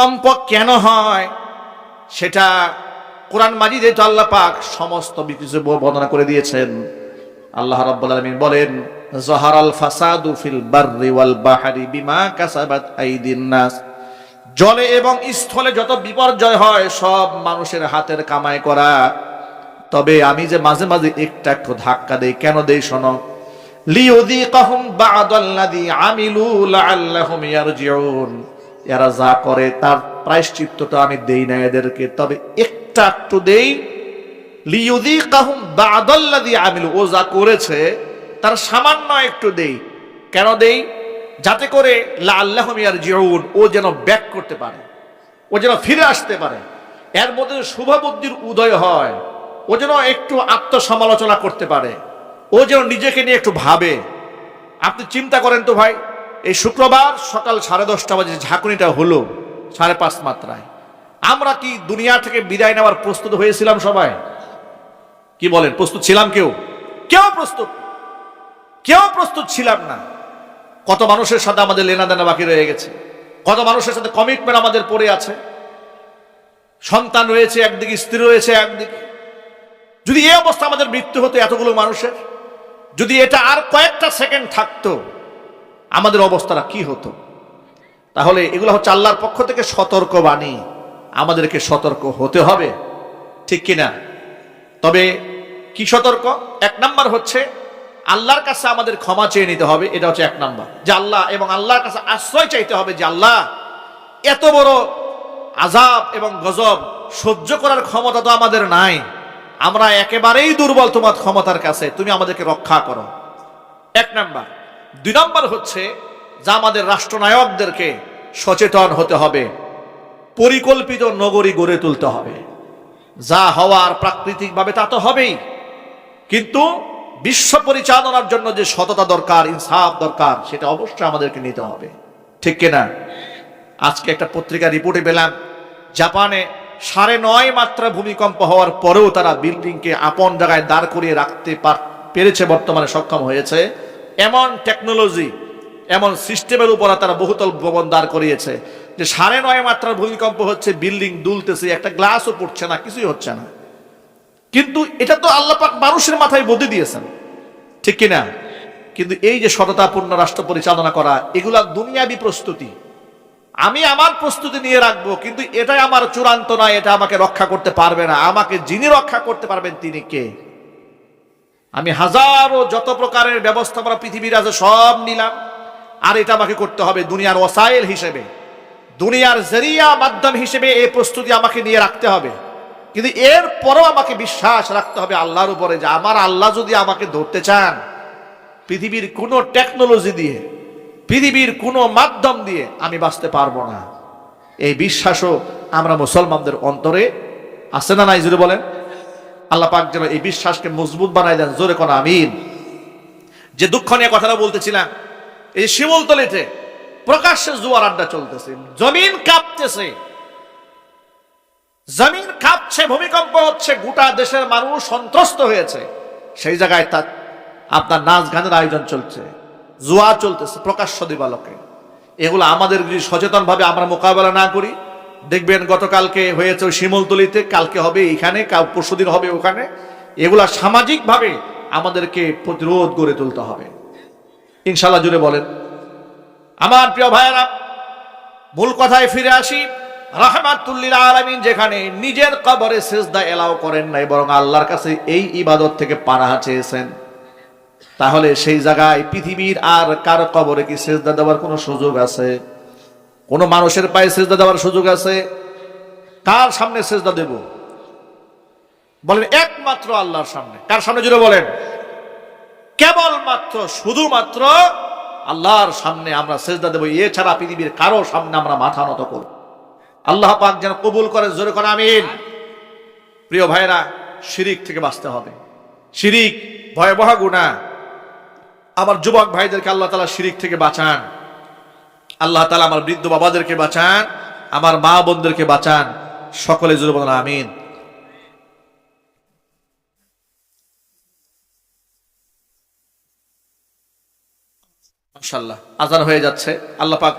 ভূমিকম্প কেন হয়? সেটা কোরআন মাজিদে তো আল্লাহ পাক সমস্ত কিছু বর্ণনা করে দিয়েছেন। আল্লাহ রাব্বুল আলামিন বলেন, জহারাল ফাসাদু ফিল বাররি ওয়াল বাহরি বিমা কাসাবাত আইদিন নাস। জলে এবং স্থলে যত বিপর্যয় হয়, সব মানুষের হাতের কামাই করা। তবে আমি যে মাঝে মাঝে একটা একটু ধাক্কা দেই, কেন দেই শোনো? লিউযীকাহুম বা'দাল্লাযী আমিলু লাআল্লাহুম ইয়ারজিউন। এরা যা করে, তার প্রায়শ্চিত্তটা আমি দেই না এদেরকে। তবে একটা একটু দেই। লিউযীকাহুম বা'দাল্লাযী আমিলু, ও যা করেছে, তার সামান্য একটু দেই। কেন দেই? যাতে করে লাআল্লাহুম ইয়ারজিউন, ও যেন ব্যাক করতে পারে। ও যেন ফিরে আসতে পারে। এর মধ্যে শুভবুদ্ধির উদয় হয়। ও যেন একটু আত্মসমালোচনা করতে পারে। ও যেন নিজেকে নিয়ে একটু ভাবে। আপনি চিন্তা করেন তো ভাই এই শুক্রবার সকাল সাড়ে দশটা বাজে ঝাঁকুনিটা হলো, সাড়ে পাঁচ মাত্রায়। আমরা কি দুনিয়া থেকে বিদায় নেওয়ার প্রস্তুত হয়েছিলাম সবাই? কি বলেন, প্রস্তুত ছিলাম কেউ? কেউ প্রস্তুত? কেউ প্রস্তুত ছিলাম না। কত মানুষের সাথে আমাদের লেনা দেনা বাকি রয়ে গেছে। কত মানুষের সাথে কমিটমেন্ট আমাদের পড়ে আছে। সন্তান রয়েছে একদিকে, স্ত্রী রয়েছে একদিকে। যদি এই অবস্থা আমাদের মৃত্যু হতো এতগুলো মানুষের, যদি এটা আর কয়েকটা সেকেন্ড থাকতো আমাদের অবস্থাটা কি হতো? তাহলে এগুলো হচ্ছে আল্লাহর পক্ষ থেকে সতর্ক বাণী আমাদেরকে সতর্ক হতে হবে। ঠিক কিনা? তবে কি সতর্ক? এক নাম্বার হচ্ছে আল্লাহর কাছে আমাদের ক্ষমা চেয়ে নিতে হবে, এটা হচ্ছে এক নাম্বার। যে আল্লাহ এবং আল্লাহর কাছে আশ্রয় চাইতে হবে যে আল্লাহ, এত বড় আজাব এবং গজব সহ্য করার ক্ষমতা তো আমাদের নাই। আমরা একেবারেই দুর্বল তোমার ক্ষমতার কাছে, তুমি আমাদেরকে রক্ষা করো। এক নাম্বার। দুই নম্বর হচ্ছে যা আমাদের রাষ্ট্রনায়কদেরকে সচেতন হতে হবে, পরিকল্পিত নগরী গড়ে তুলতে হবে। যা হওয়ার প্রাকৃতিকভাবে তা তো হবেই, কিন্তু বিশ্ব পরিচালনার জন্য যে সততা দরকার, ইনসাফ দরকার, সেটা অবশ্যই আমাদেরকে নিতে হবে। ঠিক কিনা আজকে একটা পত্রিকা রিপোর্টে পেলাম, জাপানে সাড়ে নয় মাত্রা ভূমিকম্প হওয়ার পরেও তারা বিল্ডিংকে আপন জায়গায় দাঁড় করিয়ে রাখতে পার- পেরেছে, বর্তমানে সক্ষম হয়েছে। এমন টেকনোলজি এমন সিস্টেমের উপর তারা বহুতল ভবন দাঁড় করিয়েছে, যে সাড়ে নয় মাত্রার ভূমিকম্প হচ্ছে বিল্ডিং দুলতেছে, একটা গ্লাসও পড়ছে না, কিছুই হচ্ছে না। কিন্তু এটা তো আল্লাহ পাক মানুষের মাথায় বুদ্ধি দিয়েছেন। ঠিক কিনা? কিন্তু এই যে সততাপূর্ণ রাষ্ট্র পরিচালনা করা, এগুলা দুনিয়াবি প্রস্তুতি। আমি আমার প্রস্তুতি নিয়ে রাখব, কিন্তু এটাই আমার চূড়ান্ত নয়, এটা আমাকে রক্ষা করতে পারবে না। আমাকে যিনি রক্ষা করতে পারবেন তিনি কে? আমি হাজারো যত প্রকারের ব্যবস্থা আমরা পৃথিবীর আছে, সব নিলাম। আর এটা আমাকে করতে হবে দুনিয়ার ওসাইল হিসেবে। দুনিয়ার জেরিয়া মাধ্যম হিসেবে এই প্রস্তুতি আমাকে নিয়ে রাখতে হবে। কিন্তু এর পরেও আমাকে বিশ্বাস রাখতে হবে আল্লাহর উপরে যে আমার আল্লাহ যদি আমাকে ধরতে চান, পৃথিবীর কোনো টেকনোলজি দিয়ে, পৃথিবীর কোনো মাধ্যম দিয়ে আমি বাঁচতে পারব না। এই বিশ্বাসও আমরা মুসলমানদের অন্তরে আছে না নাই বলেন? আল্লাহ পাক যেন এই বিশ্বাসকে মজবুত বানাই দেন। জোরে কোন আমিন। যে দুঃখ নিয়ে কথাটা বলতেছিলাম, এই শিমলতলিতে প্রকাশ্যে জুয়ার আড্ডা চলতেছে। জমিন কাঁপতেছে। জমিন কাঁপছে, ভূমিকম্প হচ্ছে, গোটা দেশের মানুষ সন্ত্রস্ত হয়েছে। সেই জায়গায় তার, আপনার নাচ গানের আয়োজন চলছে। জুয়া চলতেছে প্রকাশ্য দিবালকে। এগুলো আমাদের যদি সচেতন ভাবে আমরা মোকাবেলা না করি দেখবেন গতকালকে হয়েছে ওই শিমলতলিতে, কালকে হবে এখানে পরশুদিন হবে ওখানে। এগুলা সামাজিকভাবে আমাদেরকে প্রতিরোধ গড়ে তুলতে হবে। ইনশাল্লাহ জুড়ে বলেন। আমার প্রিয় ভাইয়েরা মূল কথায় ফিরে আসি। রাহমাতুল্লিল আলামিন যেখানে নিজের কবরে সেজদা এলাও করেন নাই, বরং আল্লাহর কাছে এই ইবাদত থেকে পানাহা চেয়েছেন। তাহলে সেই জায়গায় পৃথিবীর আর কার কবরে কি সেজদা দেওয়ার কোনো সুযোগ আছে? কোনো মানুষের পায়ে সেজদা দেওয়ার সুযোগ আছে? কার সামনে সেজদা দেব? বলেন, একমাত্র আল্লাহর সামনে। কার সামনে জুড়ে বলেন? কেবলমাত্র, শুধুমাত্র আল্লাহর সামনে আমরা সেজদা দেবো। এছাড়া পৃথিবীর কারও সামনে আমরা মাথা নত করব আল্লাহ পাক যেন কবুল করে জোরে করে আমিন। প্রিয় ভাইরা শিরিক থেকে বাঁচতে হবে। শিরিক ভয়াবহ গুণা আমার যুবক ভাইদেরকে আল্লাহ তালা শিরিক থেকে বাঁচান। আল্লাহ তালা আমার বৃদ্ধ বাবাদেরকে বাঁচান, আমার মা বোনদেরকে বাঁচান, সকলে জোরে বলেন, আমিন। মাশাল্লাহ আজান হয়ে যাচ্ছে, আল্লাহ পাক